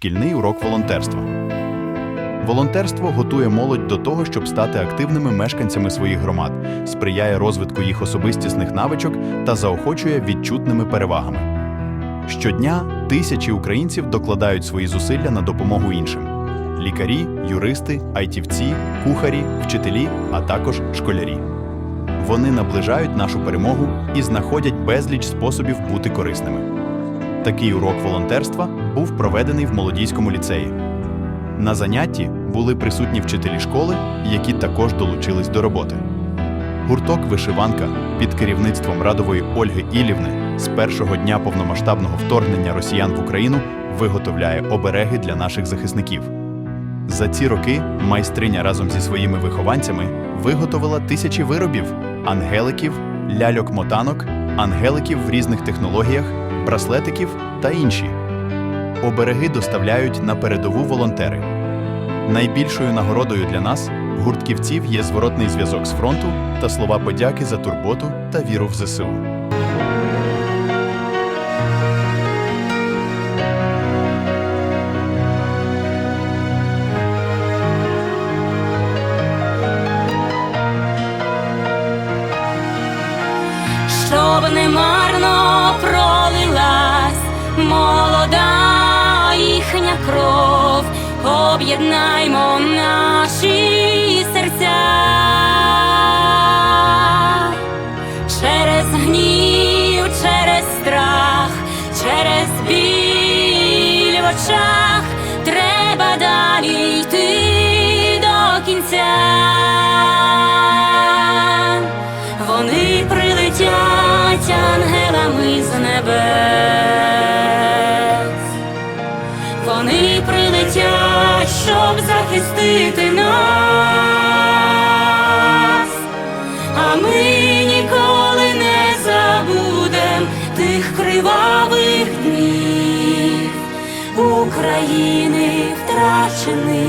Шкільний урок волонтерства. Волонтерство готує молодь до того, щоб стати активними мешканцями своїх громад, сприяє розвитку їх особистісних навичок та заохочує відчутними перевагами. Щодня тисячі українців докладають свої зусилля на допомогу іншим: лікарі, юристи, айтівці, кухарі, вчителі, а також школярі. Вони наближають нашу перемогу і знаходять безліч способів бути корисними. Такий урок волонтерства був проведений в молодійському ліцеї. На занятті були присутні вчителі школи, які також долучились до роботи. Гурток Вишиванка під керівництвом радової Ольги Ілівни з першого дня повномасштабного вторгнення росіян в Україну виготовляє обереги для наших захисників. За ці роки майстриня разом зі своїми вихованцями виготовила тисячі виробів, ангеликів, ляльок-мотанок, ангеликів в різних технологіях, браслетиків та інші. Обереги доставляють на передову волонтери. Найбільшою нагородою для нас, гуртківців, є зворотний зв'язок з фронту та слова подяки за турботу та віру в ЗСУ. Щоб не марно пролилась молода їхня кров, об'єднаймо наші серця. Через гнів, через страх, через біль в очах з небес. Вони прилетять, щоб захистити нас. А ми ніколи не забудем тих кривавих днів України втрачених.